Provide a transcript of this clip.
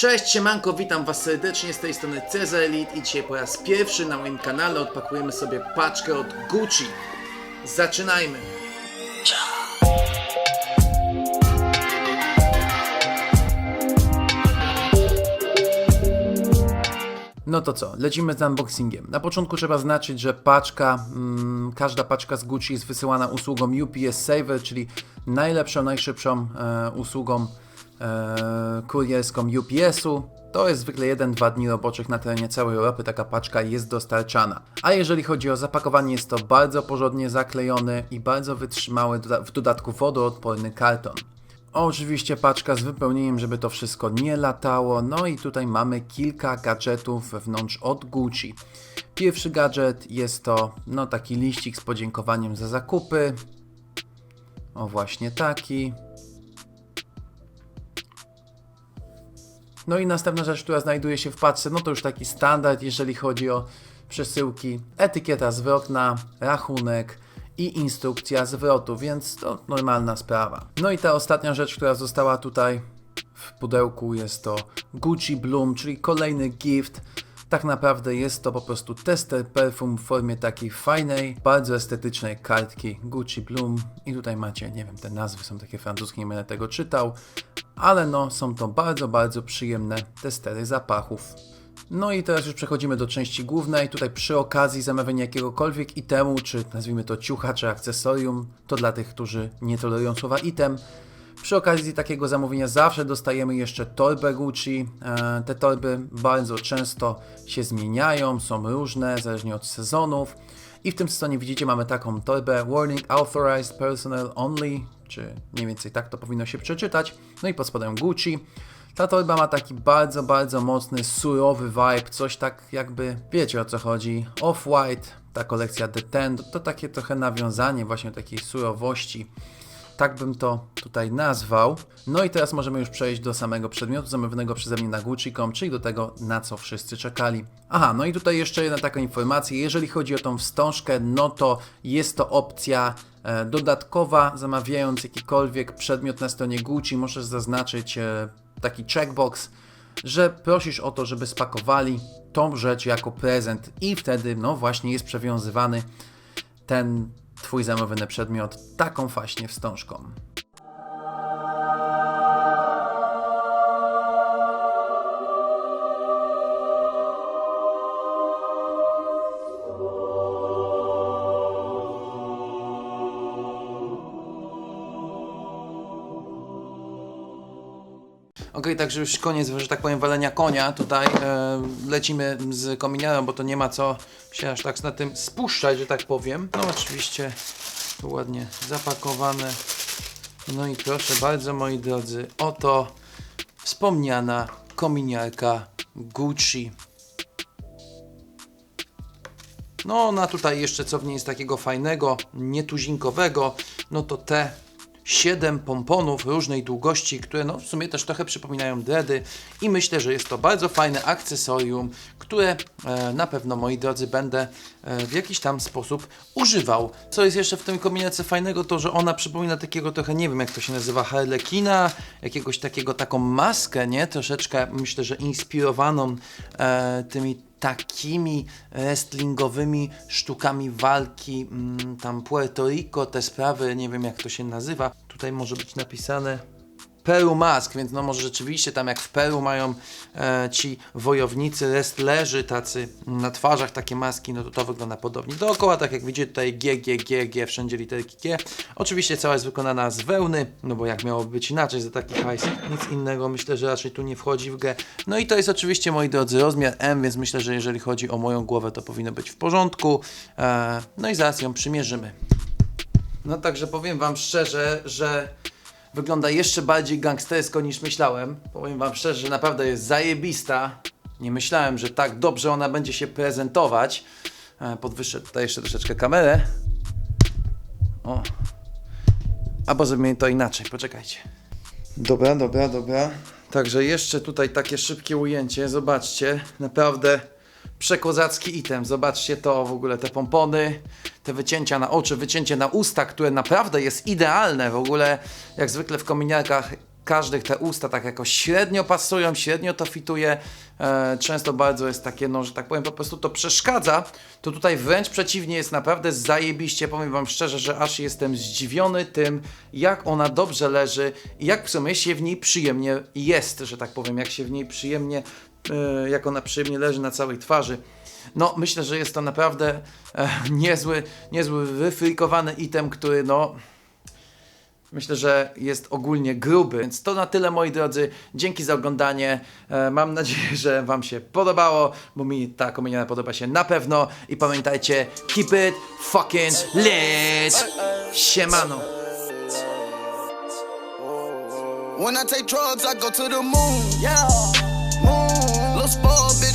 Cześć, siemanko, witam was serdecznie z tej strony Cezar Elite i dzisiaj po raz pierwszy na moim kanale odpakujemy sobie paczkę od Gucci. Zaczynajmy! No to co, lecimy z unboxingiem. Na początku trzeba znaczyć, że paczka, mm, każda paczka z Gucci jest wysyłana usługą UPS Saver, czyli najlepszą, najszybszą e, usługą kurierską UPS-u. To jest zwykle 1-2 dni roboczych na terenie całej Europy taka paczka jest dostarczana. A jeżeli chodzi o zapakowanie, jest to bardzo porządnie zaklejony i bardzo wytrzymały, w dodatku wodoodporny karton. Oczywiście paczka z wypełnieniem, żeby to wszystko nie latało. No i tutaj mamy kilka gadżetów wewnątrz od Gucci. Pierwszy gadżet jest to no taki liścik z podziękowaniem za zakupy. O właśnie taki. No i następna rzecz, która znajduje się w paczce, no to już taki standard, jeżeli chodzi o przesyłki. Etykieta zwrotna, rachunek i instrukcja zwrotu, więc to normalna sprawa. No i ta ostatnia rzecz, która została tutaj w pudełku jest to Gucci Bloom, czyli kolejny gift. Tak naprawdę jest to po prostu tester perfum w formie takiej fajnej, bardzo estetycznej kartki Gucci Bloom. I tutaj macie, nie wiem, te nazwy są takie francuskie, nie będę tego czytał, ale no, są to bardzo, bardzo przyjemne testery zapachów. No i teraz już przechodzimy do części głównej. Tutaj przy okazji zamawiania jakiegokolwiek itemu, czy nazwijmy to ciucha, czy akcesorium, to dla tych, którzy nie tolerują słowa item. Przy okazji takiego zamówienia zawsze dostajemy jeszcze torbę Gucci. E, Te torby bardzo często się zmieniają, są różne, zależnie od sezonów. I w tym sezonie widzicie, mamy taką torbę Warning Authorized Personnel Only, czy mniej więcej tak to powinno się przeczytać. No i pod spodem Gucci. Ta torba ma taki bardzo, bardzo mocny, surowy vibe, coś tak jakby, wiecie o co chodzi, Off-White, ta kolekcja The Ten, to, takie trochę nawiązanie właśnie takiej surowości. Tak bym to tutaj nazwał. No i teraz możemy już przejść do samego przedmiotu zamówionego przeze mnie na Gucci.com, czyli do tego, na co wszyscy czekali. Aha, no i tutaj jeszcze jedna taka informacja. Jeżeli chodzi o tą wstążkę, no to jest to opcja e, dodatkowa. Zamawiając jakikolwiek przedmiot na stronie Gucci, możesz zaznaczyć e, taki checkbox, że prosisz o to, żeby spakowali tą rzecz jako prezent i wtedy, no właśnie, jest przewiązywany ten Twój zamówiony przedmiot taką właśnie wstążką. Okej, także już koniec, że tak powiem, walenia konia. Tutaj e, lecimy z kominiarą, bo to nie ma co się aż tak na tym spuszczać, że tak powiem. No oczywiście ładnie zapakowane. No i proszę bardzo, moi drodzy, oto wspomniana kominiarka Gucci. No, ona tutaj jeszcze co w niej jest takiego fajnego, nietuzinkowego, no to te 7 pomponów różnej długości, które no w sumie też trochę przypominają dready i myślę, że jest to bardzo fajne akcesorium, które e, na pewno moi drodzy będę e, w jakiś tam sposób używał. Co jest jeszcze w tym kombinacji fajnego, to że ona przypomina takiego trochę, nie wiem jak to się nazywa, harlekina, jakiegoś takiego, taką maskę, nie? Troszeczkę myślę, że inspirowaną e, tymi takimi wrestlingowymi sztukami walki, mm, tam Puerto Rico, te sprawy, nie wiem jak to się nazywa. Tutaj może być napisane Peru Mask, więc no może rzeczywiście tam jak w Peru mają e, ci wojownicy, wrestlerzy tacy na twarzach takie maski, no to to wygląda podobnie. Dookoła, tak jak widzicie tutaj G, G, G, G, wszędzie literki G. Oczywiście cała jest wykonana z wełny, no bo jak miałoby być inaczej za taki hajs, nic innego myślę, że raczej tu nie wchodzi w grę. No i to jest oczywiście, moi drodzy, rozmiar M, więc myślę, że jeżeli chodzi o moją głowę, to powinno być w porządku. E, no i zaraz ją przymierzymy. No także powiem Wam szczerze, że wygląda jeszcze bardziej gangstersko niż myślałem. Powiem Wam szczerze, że naprawdę jest zajebista. Nie myślałem, że tak dobrze ona będzie się prezentować. E, Podwyższę tutaj jeszcze troszeczkę kamerę. O. Albo zrobimy to inaczej, poczekajcie. Dobra, dobra, dobra. Także jeszcze tutaj takie szybkie ujęcie. Zobaczcie, naprawdę przekozacki item. Zobaczcie to w ogóle, te pompony, te wycięcia na oczy, wycięcie na usta, które naprawdę jest idealne. W ogóle, jak zwykle w kominiarkach, każdych te usta tak jakoś średnio pasują, średnio to fituje. E, często bardzo jest takie, no, że tak powiem, po prostu to przeszkadza. To tutaj wręcz przeciwnie jest naprawdę zajebiście. Powiem wam szczerze, że aż jestem zdziwiony tym, jak ona dobrze leży i jak w sumie się w niej przyjemnie jest, że tak powiem, jak się w niej przyjemnie, jak ona przyjemnie leży na całej twarzy. No, myślę, że jest to naprawdę e, niezły, niezły wyfrikowany item, który no Myślę, że jest ogólnie gruby. Więc to na tyle, moi drodzy. Dzięki za oglądanie. E, mam nadzieję, że Wam się podobało, bo mi ta komedia podoba się na pewno. I pamiętajcie, keep it fucking lit. Siemano. When I take drugs, I go to the moon. Yeah, was bitch.